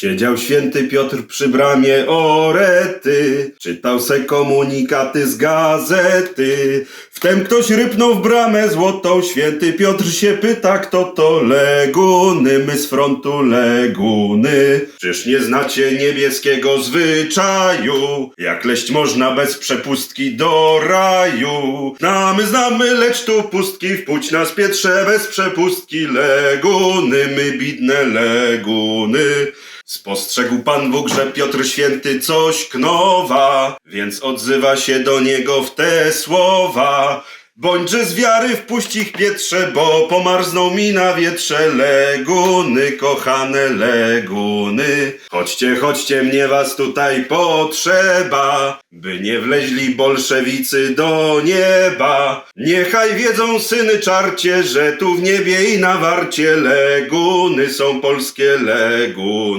Siedział święty Piotr przy bramie orety, czytał se komunikaty z gazety. Wtem ktoś rypnął w bramę złotą, święty Piotr się pyta, kto to leguny, my z frontu leguny. Czyż nie znacie niebieskiego zwyczaju, jak leść można bez przepustki do raju? Znamy, znamy, lecz tu pustki, wpuść nas Pietrze bez przepustki, leguny, my bidne leguny. Spostrzegł Pan Bóg, że Piotr Święty coś knowa, więc odzywa się do niego w te słowa. Bądźże z wiary wpuść ich Pietrze, bo pomarzną mi na wietrze leguny, kochane leguny. Chodźcie, chodźcie, mnie was tutaj potrzeba, by nie wleźli bolszewicy do nieba. Niechaj wiedzą syny czarcie, że tu w niebie i na warcie leguny są polskie leguny.